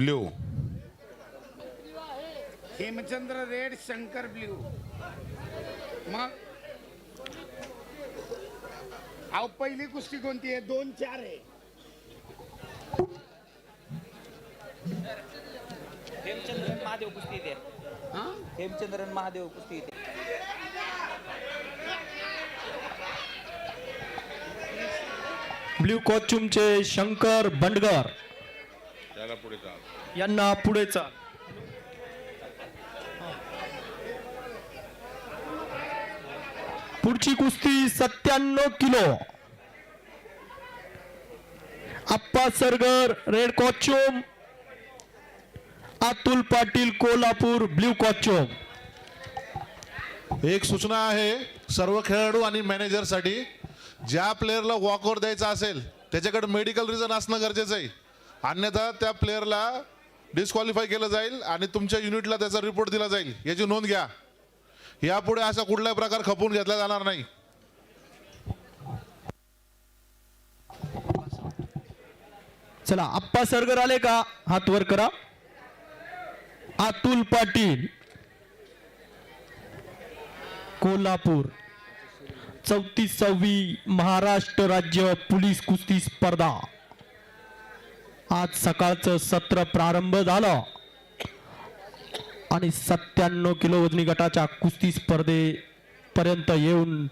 Blue Hemchandra red Shankar blue मग? अहो पहिली कुस्ती कोणती आहे? दोन चार आहे. हेमचंद्रन महादेव कुस्ती इथे. हा? हेमचंद्रन महादेव कुस्ती इथे. ब्ल्यू कॉस्ट्युमचे शंकर बंडगर. त्याला पुढे चाल. यांना पुढे चाल. पुढची कुस्ती सत्त्याण्णव kilo. Appa Sargar red costume Atul Patil Kolhapur blue costume एक सूचना आहे सर्व खेळाडू आणि मॅनेजरसाठी ज्या प्लेअरला वॉकआउट द्यायचा असेल त्याच्याकडे मेडिकल रिझन असणं गरजेचं आहे. अन्यथा त्या प्लेअरला डिस्क्वालिफाय केलं जाईल आणि तुमच्या युनिटला त्याचा रिपोर्ट दिला जाईल. याची नोंद घ्या. यापुढे असा कुठलाही प्रकार खपवून घेतला जाणार नाही. चला आप्पा सरगर आले का? हात वर करा. अतुल पाटील. कोल्हापूर. चौतीसावी महाराष्ट्र राज्य पोलीस कुस्ती स्पर्धा. आज सकाळचं सत्र प्रारंभ झालं. आणि सत्त्याण्णव किलो वजनी गटाच्या कुस्ती स्पर्धेपर्यंत येऊन